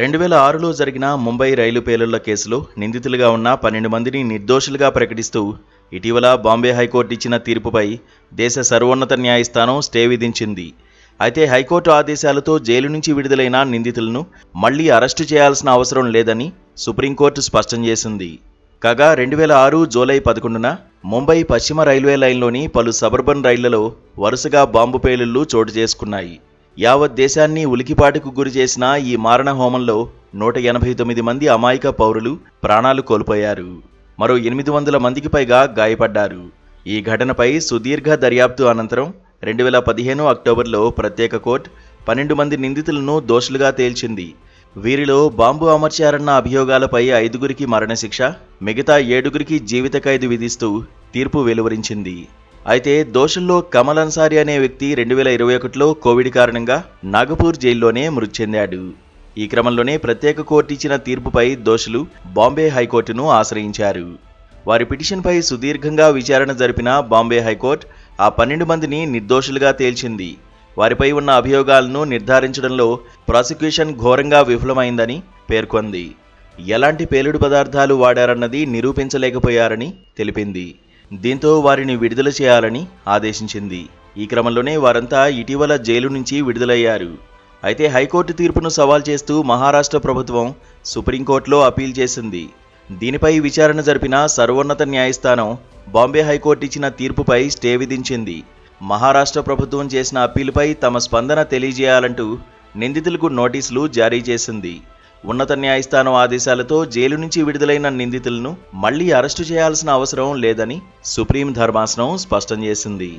రెండు వేల ఆరులో జరిగిన ముంబై రైలు పేలుళ్ళ కేసులో నిందితులుగా ఉన్న పన్నెండు మందిని నిర్దోషులుగా ప్రకటిస్తూ ఇటీవల బాంబే హైకోర్టు ఇచ్చిన తీర్పుపై దేశ సర్వోన్నత న్యాయస్థానం స్టే విధించింది. అయితే హైకోర్టు ఆదేశాలతో జైలు నుంచి విడుదలైన నిందితులను మళ్ళీ అరెస్టు చేయాల్సిన అవసరం లేదని సుప్రీంకోర్టు స్పష్టం చేసింది. కాగా రెండు వేల ఆరు జూలై పదకొండున ముంబై పశ్చిమ రైల్వే లైన్లోని పలు సబర్బన్ రైళ్ళలో వరుసగా బాంబు పేలుళ్ళు చోటు చేసుకున్నాయి. యావత్ దేశాన్ని ఉలికిపాటుకు గురి చేసిన ఈ మారణ హోమంలో నూట ఎనభై తొమ్మిది మంది అమాయక పౌరులు ప్రాణాలు కోల్పోయారు. మరో ఎనిమిది వందల మందికి పైగా గాయపడ్డారు. ఈ ఘటనపై సుదీర్ఘ దర్యాప్తు అనంతరం రెండు వేల పదిహేను అక్టోబర్లో ప్రత్యేక కోర్టు పన్నెండు మంది నిందితులను దోషులుగా తేల్చింది. వీరిలో బాంబు అమర్చారన్న అభియోగాలపై ఐదుగురికి మరణశిక్ష మిగతా ఏడుగురికి జీవిత ఖైదు విధిస్తూ తీర్పు వెలువరించింది. అయితే దోషుల్లో కమల్ అన్సారి అనే వ్యక్తి రెండు వేల ఇరవై ఒకటిలో కోవిడ్ కారణంగా నాగపూర్ జైల్లోనే మృతి చెందాడు. ఈ క్రమంలోనే ప్రత్యేక కోర్టు ఇచ్చిన తీర్పుపై దోషులు బాంబే హైకోర్టును ఆశ్రయించారు. వారి పిటిషన్పై సుదీర్ఘంగా విచారణ జరిపిన బాంబే హైకోర్టు ఆ పన్నెండు మందిని నిర్దోషులుగా తేల్చింది. వారిపై ఉన్న అభియోగాలను నిర్ధారించడంలో ప్రాసిక్యూషన్ ఘోరంగా విఫలమైందని పేర్కొంది. ఎలాంటి పేలుడు పదార్థాలు వాడారన్నది నిరూపించలేకపోయారని తెలిపింది. దీంతో వారిని విడుదల చేయాలని ఆదేశించింది. ఈ క్రమంలోనే వారంతా ఇటీవల జైలు నుంచి విడుదలయ్యారు. అయితే హైకోర్టు తీర్పును సవాల్ చేస్తూ మహారాష్ట్ర ప్రభుత్వం సుప్రీంకోర్టులో అపీల్ చేసింది. దీనిపై విచారణ జరిపిన సర్వోన్నత న్యాయస్థానం బాంబే హైకోర్టు ఇచ్చిన తీర్పుపై స్టే విధించింది. మహారాష్ట్ర ప్రభుత్వం చేసిన అప్పీలుపై తమ స్పందన తెలియజేయాలంటూ నిందితులకు నోటీసులు జారీ చేసింది. ఉన్నత న్యాయస్థానం ఆదేశాలతో జైలు నుంచి విడుదలైన నిందితులను మళ్ళీ అరెస్టు చేయాల్సిన అవసరం లేదని సుప్రీం ధర్మాసనం స్పష్టం చేసింది.